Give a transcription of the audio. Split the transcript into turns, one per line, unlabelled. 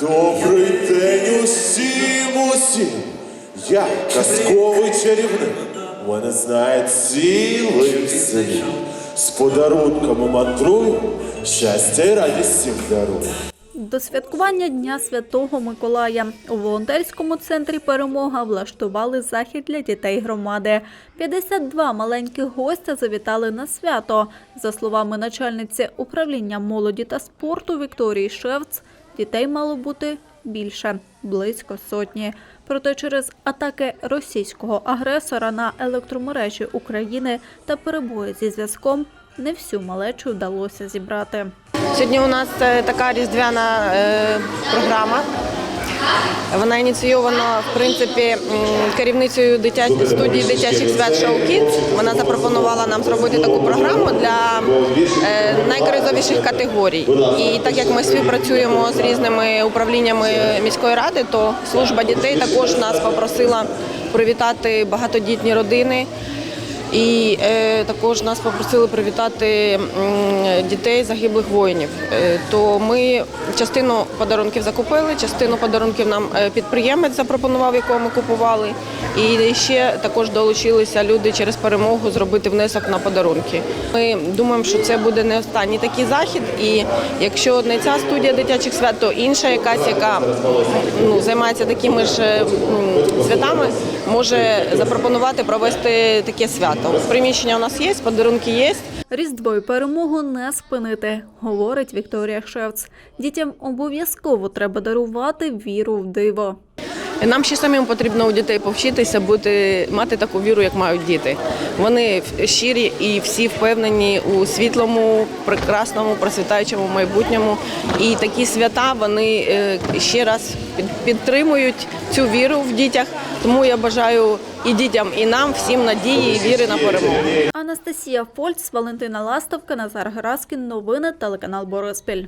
Добрий день усім усім. Я казковий чарівник. Мене знає цілий світ. З подарунками мандрую, щастя і радість всім дарую.
До святкування Дня Святого Миколая у волонтерському центрі Перемога влаштували захід для дітей громади. 52 маленьких гостя завітали на свято. За словами начальниці управління молоді та спорту Вікторії Шевц, дітей мало бути більше близько сотні. Проте через атаки російського агресора на електромережі України та перебої зі зв'язком не всю малечу вдалося зібрати.
Сьогодні у нас е, така різдвяна е, програма. Вона ініційована в принципі керівницею дитя- студії дитячих свят Show Kids. Вона запропонувала нам зробити таку програму для е, найкризовіших категорій. І так як ми співпрацюємо з різними управліннями міської ради, то служба дітей також нас попросила привітати багатодітні родини. І е, також нас попросили привітати дітей загиблих воїнів. Е, то ми частину подарунків закупили, частину подарунків нам е, підприємець запропонував, якого ми купували. І ще також долучилися люди через перемогу зробити внесок на подарунки. Ми думаємо, що це буде не останній такий захід. І якщо не ця студія дитячих свят, то інша якась, яка ну, займається такими ж святами, може запропонувати провести таке свято. Приміщення у нас є, подарунки є.
Різдво і перемогу не спинити, говорить Вікторія Шевц. Дітям обов'язково треба дарувати віру в диво.
Нам ще самим потрібно у дітей повчитися бути, мати таку віру, як мають діти. Вони щирі і всі впевнені у світлому, прекрасному, процвітаючому майбутньому. І такі свята вони е, ще раз підтримують цю віру в дітях. Тому я бажаю і дітям, і нам всім надії і віри на перемогу.
Анастасія Фольц, Валентина Ластовка, Назар Гераскін. Новини телеканал Бориспіль.